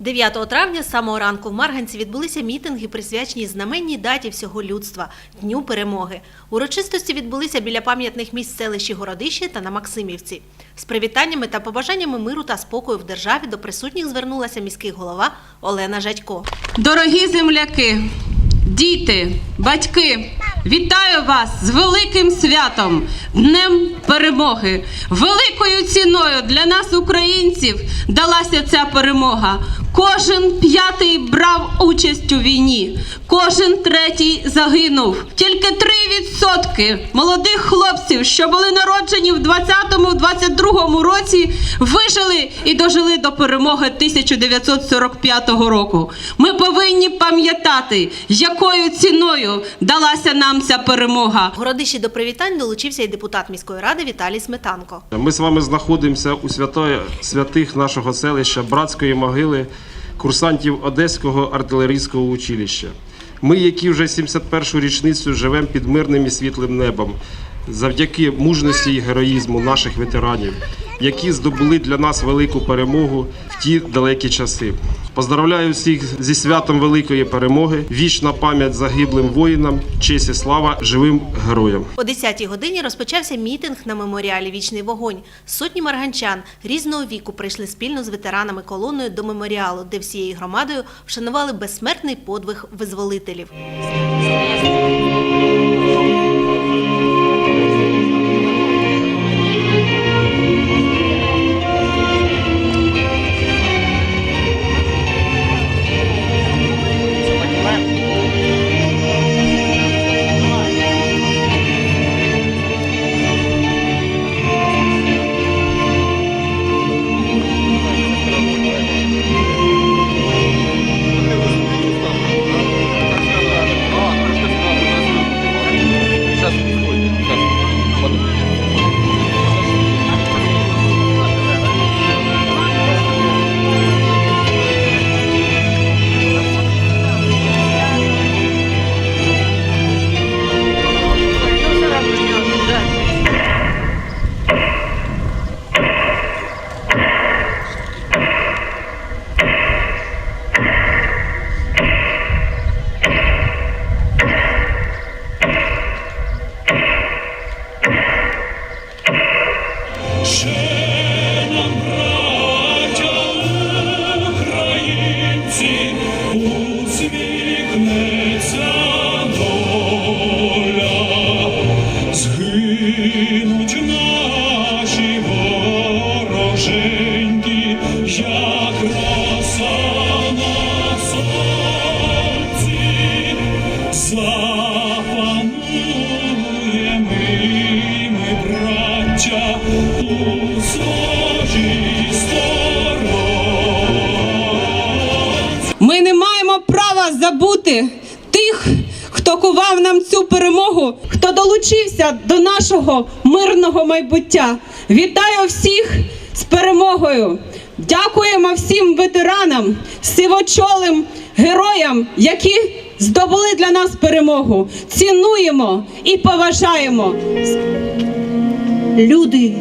9 травня з самого ранку в Марганці відбулися мітинги, присвячені знаменній даті всього людства Дню перемоги. Урочистості відбулися біля пам'ятних місць селищі Городище та на Максимівці. З привітаннями та побажаннями миру та спокою в державі до присутніх звернулася міський голова Олена Жадько. Дорогі земляки, діти, батьки, вітаю вас з великим святом, Днем Перемоги. Великою ціною для нас, українців, далася ця перемога. Кожен п'ятий брав участь у війні, кожен третій загинув. Тільки 3% молодих хлопців, що були народжені в 20-22 році, вижили і дожили до перемоги 1945 року. Ми повинні пам'ятати, якою ціною далася нам ця перемога. В Городищі до привітань долучився і депутат міської ради Віталій Сметанко. Ми з вами знаходимося у святої святих нашого селища братської могили курсантів Одеського артилерійського училища. Ми, які вже 71-ю річницю живемо під мирним і світлим небом, завдяки мужності і героїзму наших ветеранів, які здобули для нас велику перемогу в ті далекі часи. Поздравляю всіх зі святом великої перемоги. Вічна пам'ять загиблим воїнам, честь і слава живим героям. О 10-й годині розпочався мітинг на меморіалі Вічний вогонь. Сотні марганчан різного віку прийшли спільно з ветеранами колоною до меморіалу, де всією громадою вшанували безсмертний подвиг визволителів. Вороженьки, як роса на сонці, запануємо ми, браття, у зложі сторон. Ми не маємо права забути тих, хто кував нам цю перемогу, хто долучився до нашого мирного майбуття. Вітаю всіх з перемогою! Дякуємо всім ветеранам, сивочолим героям, які здобули для нас перемогу. Цінуємо і поважаємо. Люди,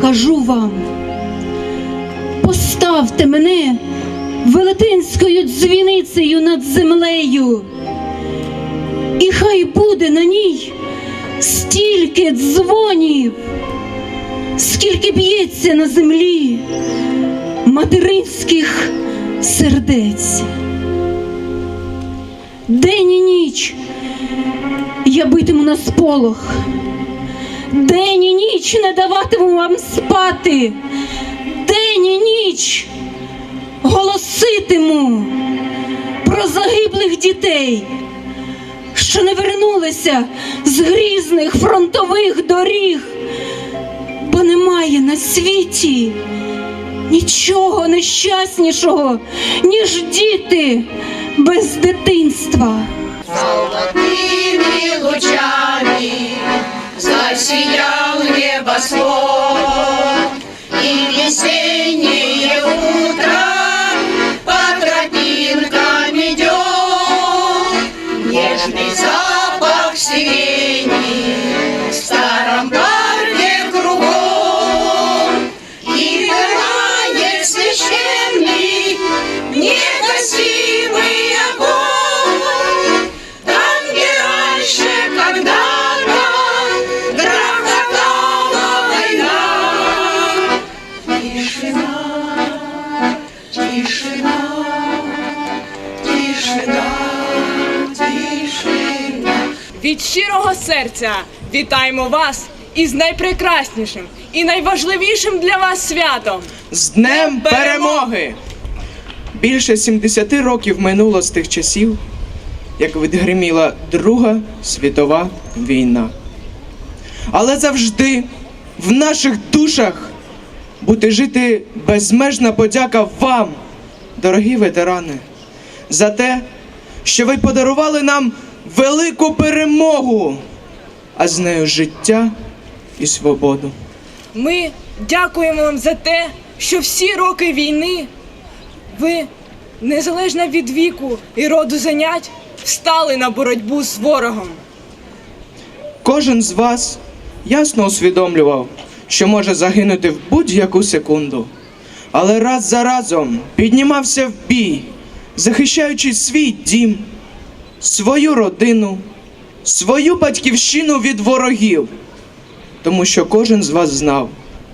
кажу вам, поставте мене велетенською дзвіницею над землею, і хай буде на ній стільки дзвонів, скільки б'ється на землі материнських сердець. День і ніч я битиму на сполох. День і ніч не даватиму вам спати. День і ніч голоситиму про загиблих дітей, що не вернулися з грізних фронтових доріг, немає на світі нічого нещаснішого, ніж діти без дитинства. Золотыми серця вітаємо вас із найпрекраснішим і найважливішим для вас святом. З Днем Перемоги! Більше 70 років минуло з тих часів, як відгриміла Друга світова війна. Але завжди в наших душах буде жити безмежна подяка вам, дорогі ветерани, за те, що ви подарували нам велику перемогу, а з нею життя і свободу. Ми дякуємо вам за те, що всі роки війни ви, незалежно від віку і роду занять, встали на боротьбу з ворогом. Кожен з вас ясно усвідомлював, що може загинути в будь-яку секунду, але раз за разом піднімався в бій, захищаючи свій дім, свою родину, свою батьківщину від ворогів. Тому що кожен з вас знав,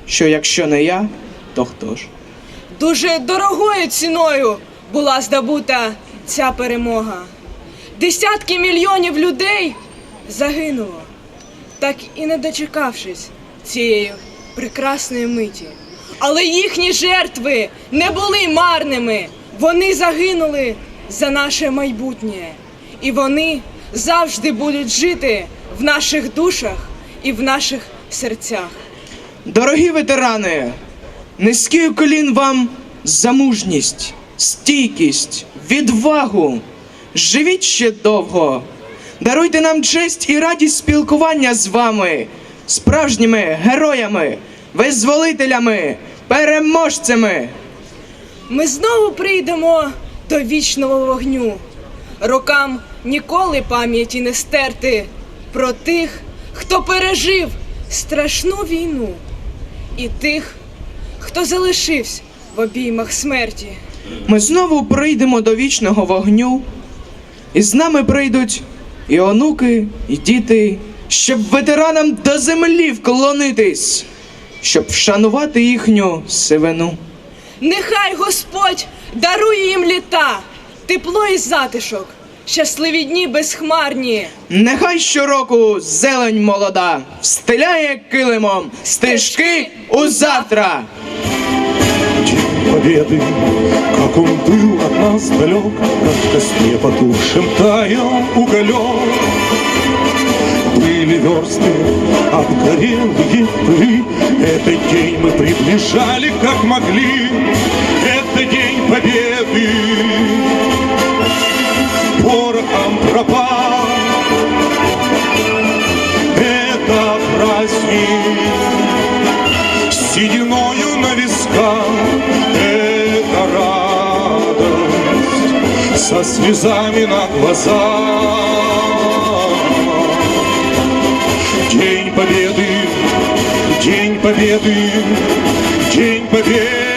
що якщо не я, то хто ж? Дуже дорогою ціною була здобута ця перемога. Десятки мільйонів людей загинуло, так і не дочекавшись цієї прекрасної миті. Але їхні жертви не були марними. Вони загинули за наше майбутнє. І вони завжди будуть жити в наших душах і в наших серцях. Дорогі ветерани, низький уклін вам за мужність, стійкість, відвагу. Живіть ще довго. Даруйте нам честь і радість спілкування з вами, справжніми героями, визволителями, переможцями. Ми знову прийдемо до вічного вогню. Рокам ніколи пам'яті не стерти про тих, хто пережив страшну війну, і тих, хто залишився в обіймах смерті. Ми знову прийдемо до вічного вогню, і з нами прийдуть і онуки, і діти, щоб ветеранам до землі вклонитись, щоб вшанувати їхню сивину. Нехай Господь дарує їм літа, тепло і затишок, щасливі дні безхмарні. Нехай щороку зелень молода встиляє килимом стежки у завтра. День Победы, как он был от нас далек, Как в костре потухшем таял уголек. Были версты обгорелые пыли, Этот день мы приближали, как могли, Это день победы. со слезами на глазах День Победы, День Победы, День Победы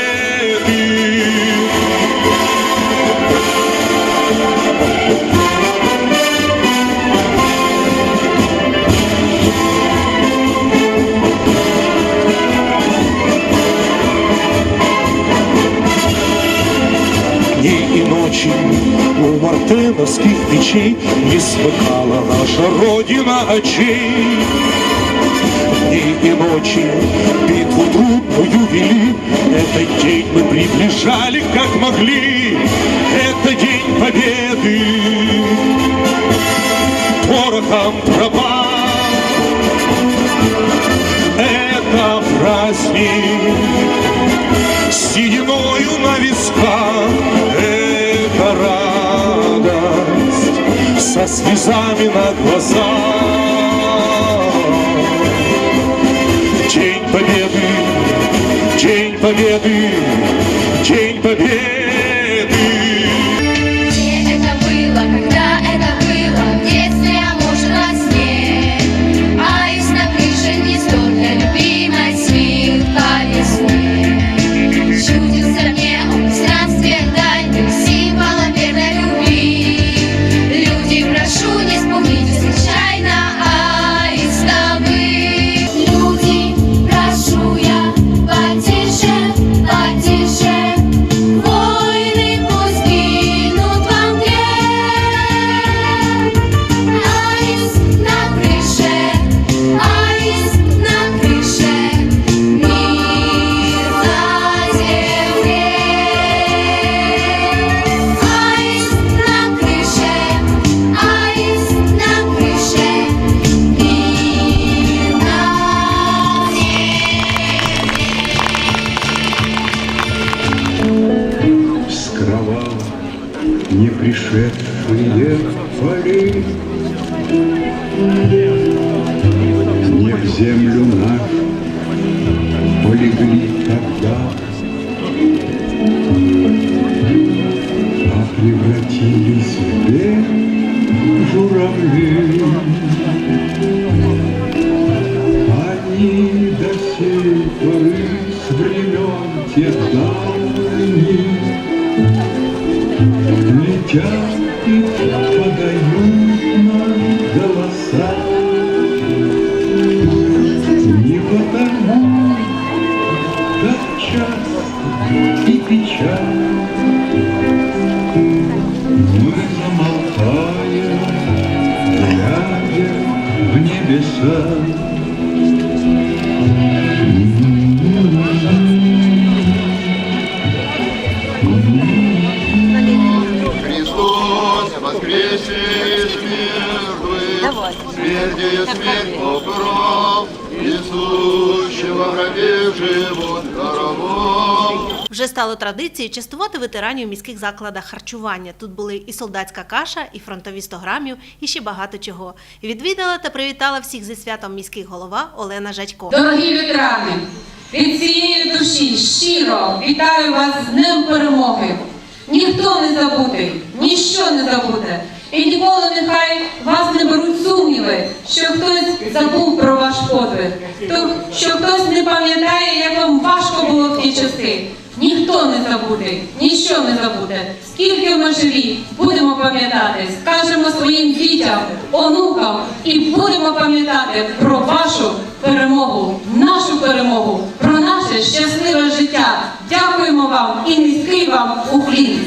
У мартеновских печей Не смыкала наша Родина очей. Дни и ночи битву трудную вели. Этот день мы приближали как могли. Это день победы. Порохом пропал со слезами на глазах День Победы, День Победы, День Победы Землю нашу полегли тогда, а превратились в белых журавли. Они до сей поры с времен тех давних Летят и молча Мы замолкаем, глядя в небеса. Смерть покров, несущего в живут коровом. Вже стало традицією частувати ветеранів у міських закладах харчування. Тут були і солдатська каша, і фронтові 100 грамів, і ще багато чого. Відвідала та привітала всіх зі святом міський голова Олена Жадько. Дорогі ветерани, від цієї душі щиро вітаю вас з Днем Перемоги. Ніхто не забутий, ніщо не забуде. І ніколи нехай вас не беруть сумніви, що хтось забув про ваш подвиг, то що хтось не пам'ятає, як вам важко було в ті часи. Ніхто не забуде, ніщо не забуде. Скільки ми живі, будемо пам'ятати, скажемо своїм дітям, онукам і будемо пам'ятати про вашу перемогу, нашу перемогу, про наше щасливе життя. Дякуємо вам і низький вам уклін.